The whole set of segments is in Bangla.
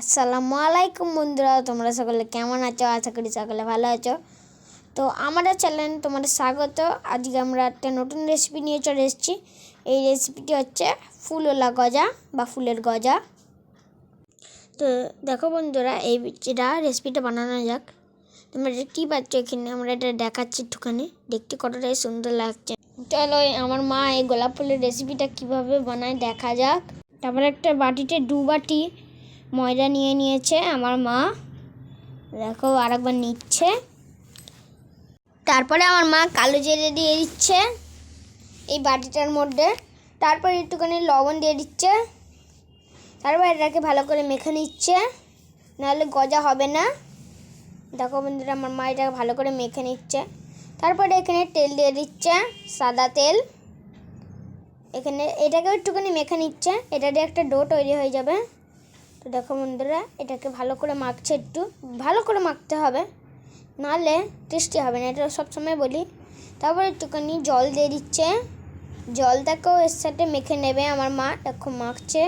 আসসালামু আলাইকুম বন্ধুরা, তোমরা সকলে কেমন আছো? আশা করি সকলে ভালো আছো। তো আমাদের চ্যানেল তোমাদের স্বাগত। আজকে আমরা একটা নতুন রেসিপি নিয়ে চলে এসেছি। এই রেসিপিটি হচ্ছে ফুলওলা গজা বা ফুলের গজা। তো দেখো বন্ধুরা, এই এটা রেসিপিটা বানানো যাক। তোমরা দেখতেই পাচ্ছ এখানে? আমরা এটা দেখাচ্ছি একটুখানি। দেখতে কতটাই সুন্দর লাগছে। চলো আমার মা এই গোলাপ ফুলের রেসিপিটা কীভাবে বানায় দেখা যাক। তারপরে একটা বাটিতে দু বাটি ময়দা নিয়ে নিয়েছে আমার মা। দেখো, আরেকবার নিচ্ছে। তারপরে আমার মা কালো জিরে দিয়ে দিচ্ছে এই বাটিটার মধ্যে। তারপরে একটুখানি লবণ দিয়ে দিচ্ছে। তারপর এটাকে ভালো করে মেখে নিচ্ছে। নাহলে গজা হবে না। দেখো বন্ধুরা, আমার মা এটাকে ভালো করে মেখে নিচ্ছে। তারপরে এখানে তেল দিয়ে দিচ্ছে, সাদা তেল। এখানে এটাকেও একটুখানি মেখে নিচ্ছে। এটা দিয়ে একটা ডো তৈরি হয়ে যাবে। তো দেখো বন্ধুরা, এটাকে ভালো করে মাখছে একটু। ভালো করে মাখতে হবে, নাহলে টেস্টি হবে না, এটা সবসময় বলি। তারপর একটুখানি জল দিয়ে দিচ্ছে। জলটাকেও এর সাথে মেখে নেবে আমার মা। দেখো মাখছে,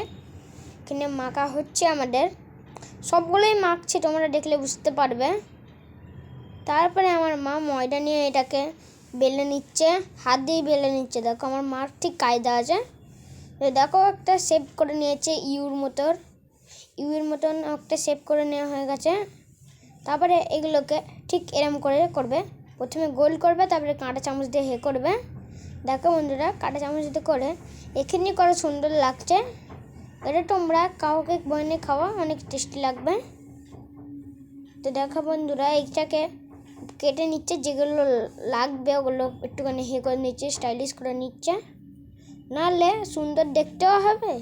এখানে মাখা হচ্ছে আমাদের। সবগুলোই মাখছে, তোমরা দেখলে বুঝতে পারবে। তারপরে আমার মা ময়দা নিয়ে এটাকে বেলে নিচ্ছে, হাত দিয়ে বেলে নিচ্ছে। দেখো আমার মার ঠিক কায়দা আছে। দেখো একটা শেপ করে নিয়েছে, ইউর মতোর। ইউর মতন একটা শেপ করে নেওয়া হয়ে গেছে। তারপরে এগুলোকে ঠিক এরম করে করবে। প্রথমে গোল করবে, তারপরে কাঁটা চামচ দিয়ে হে করবে। দেখো বন্ধুরা, কাঁটা চামচ দিয়ে করে এখানে করে, সুন্দর লাগছে। এটা তোমরা কাউকে বনে খাওয়া অনেক টেস্টি লাগবে। তো দেখো বন্ধুরা, এইটাকে কেটে নিচ্ছে, যেগুলো লাগবে ওগুলো একটুখানি হে করে নিচ্ছে স্টাইলিশ করে নিচ্ছে। নাহলে সুন্দর দেখতেও হবে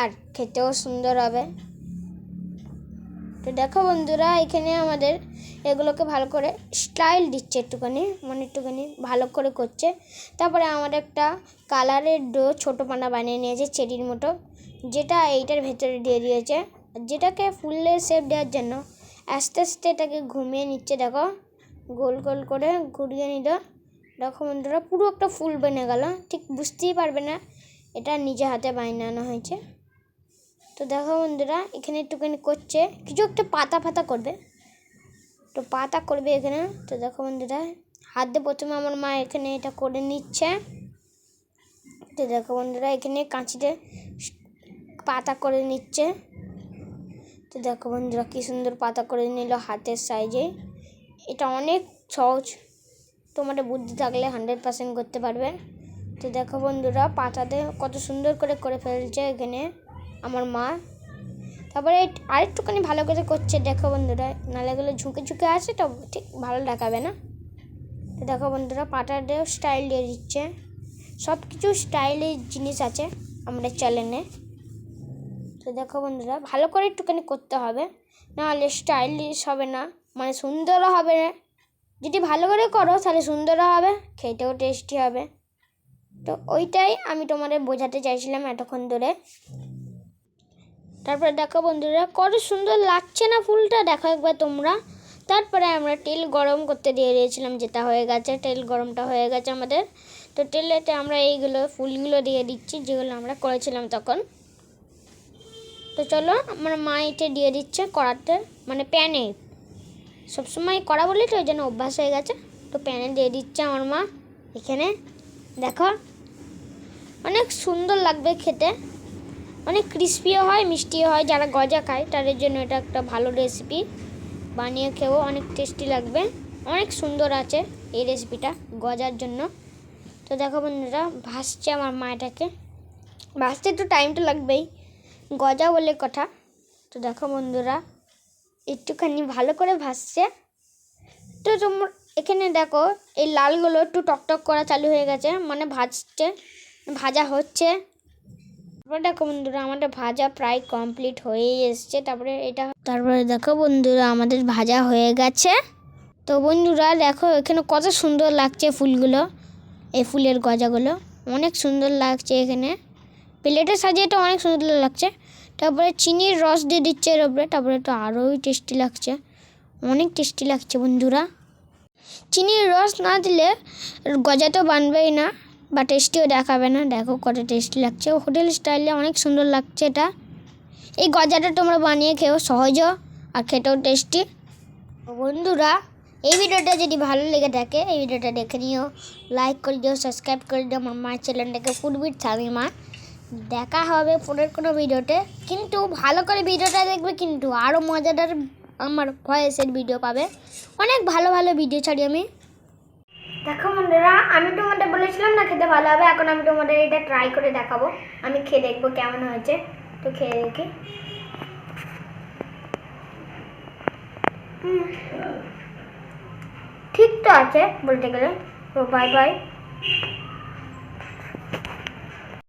আর খেতেও সুন্দর হবে। তো দেখো বন্ধুরা, এখানে আমাদের এগুলোকে ভালো করে স্টাইল দিচ্ছে একটুখানি মানে একটুখানি ভালো করে করছে। তারপরে আমার একটা কালারের ডো ছোটো পানা বানিয়ে নিয়েছে চেরির মতো, যেটা এইটার ভেতরে দিয়ে দিয়েছে। যেটাকে ফুলের শেপ দেওয়ার জন্য আস্তে আস্তে এটাকে ঘুমিয়ে নিচ্ছে, দেখো। গোল গোল করে ঘুরিয়ে নিল। দেখো বন্ধুরা, পুরো একটা ফুল বেনে গেল, ঠিক বুঝতেই পারবে না, এটা নিজে হাতে বানানো হয়েছে। তো দেখো বন্ধুরা, এখানে একটুখানি করছে। কিছু একটা পাতা ফাতা করবে। তো পাতা করবে এখানে। তো দেখো বন্ধুরা, হাত দিয়ে প্রথমে আমার মা এখানে এটা করে নিচ্ছে। তো দেখো বন্ধুরা, এখানে কাঁচিতে পাতা করে নিচ্ছে। তো দেখো বন্ধুরা, কী সুন্দর পাতা করে নিল হাতের সাইজে। এটা অনেক সহজ। তোমাদের বুদ্ধি থাকলে হান্ড্রেড পার্সেন্ট করতে পারবে। তো দেখো বন্ধুরা, পাতাতে কত সুন্দর করে করে ফেলছে এখানে। আমার মা। তারপরে আরেকটুখানি ভালো করে করছে, দেখো বন্ধুরা। নালে এগুলো ঝুঁকে ঝুঁকে আছে তো ঠিক ভালো দেখাবে না। তো দেখো বন্ধুরা পাটাতেও স্টাইল দিয়ে দিচ্ছে। সব কিছু স্টাইলের জিনিস আছে আমাদের চ্যানেলে তো দেখো বন্ধুরা, ভালো করে একটুখানি করতে হবে। নাহলে স্টাইলিশ হবে না মানে সুন্দরও হবে না। যদি ভালো করে করো, তাহলে সুন্দরও হবে, খেতেও টেস্টি হবে। তো ওইটাই আমি তোমাদের বোঝাতে চাইছিলাম এতক্ষণ ধরে। তারপরে দেখো বন্ধুরা, কত সুন্দর লাগছে না ফুলটা? দেখো একবার তোমরা। তারপরে আমরা তেল গরম করতে দিয়ে দিয়েছিলাম, যেটা হয়ে গেছে, তেল গরমটা হয়ে গেছে আমাদের। তো তেলেতে আমরা এইগুলো ফুলগুলো দিয়ে দিচ্ছি, যেগুলো আমরা করেছিলাম তখন। তো চলো, আমার মা এটা দিয়ে দিচ্ছে কড়াতে মানে প্যানে। সবসময় কড়া বলি তো ওই জন্য অভ্যাস হয়ে গেছে। তো প্যানে দিয়ে দিচ্ছে আমার মা, এখানে। দেখো, অনেক সুন্দর লাগবে খেতে। অনেক ক্রিস্পিও হয়, মিষ্টিও হয়, যারা গজা খায় তাদের জন্য এটা একটা ভালো রেসিপি বানিয়ে খেয়েও অনেক টেস্টি লাগবে। অনেক সুন্দর আছে এই রেসিপিটা গজার জন্য। তো দেখো বন্ধুরা, ভাসছে আমার মা এটাকে। ভাসতে একটু টাইম তো লাগবেই। গজা বলে কথা। তো দেখো বন্ধুরা, একটুখানি ভালো করে ভাসছে। তো তোমরা এখানে দেখো, এই লালগুলো একটু টকটক করা চালু হয়ে গেছে। মানে ভাজছে, ভাজা হচ্ছে। তারপরে দেখো বন্ধুরা, আমাদের ভাজা প্রায় কমপ্লিট হয়েই এসছে। তারপরে এটা, তারপরে দেখো বন্ধুরা, আমাদের ভাজা হয়ে গেছে। তো বন্ধুরা, দেখো এখানে কত সুন্দর লাগছে ফুলগুলো, এই ফুলের গজাগুলো। অনেক সুন্দর লাগছে এখানে। প্লেটে সাজিয়ে তো অনেক সুন্দর লাগছে। তারপরে চিনির রস দিয়ে দিচ্ছে এর উপরে, তারপরে তো আরোই টেস্টি লাগছে। অনেক টেস্টি লাগছে বন্ধুরা। চিনির রস না দিলে গজা তো বানবেই না। বা টেস্টিও দেখাবে না। দেখো কত টেস্টি লাগছে। হোটেল স্টাইলে অনেক সুন্দর লাগছে এটা। এই গজাটা তোমরা বানিয়ে খেও সহজও আর খেতেও টেস্টি। বন্ধুরা, এই ভিডিওটা যদি ভালো লেগে থাকে, এই ভিডিওটা দেখে নিও লাইক করে দিও সাবস্ক্রাইব করে দিও। আমার মায়ের চ্যানেলটাকে পূর্বীর স্বামী মা। দেখা হবে পরের কোনো ভিডিওতে। কিন্তু ভালো করে ভিডিওটা দেখবে কিন্তু আরও মজাদার আমার ভয়েসের ভিডিও পাবে। অনেক ভালো ভালো ভিডিও ছাড়ি আমি। দেখো বন্ধুরা, আমি তোমাদের বলেছিলাম না খেতে ভালো হবে, এখন আমি তোমাদের এটা ট্রাই করে দেখাবো। আমি খেয়ে দেখব কেমন হয়েছে, তো খেয়ে দেখি। ঠিক তো আছে বলতে গেলে, তো বাই বাই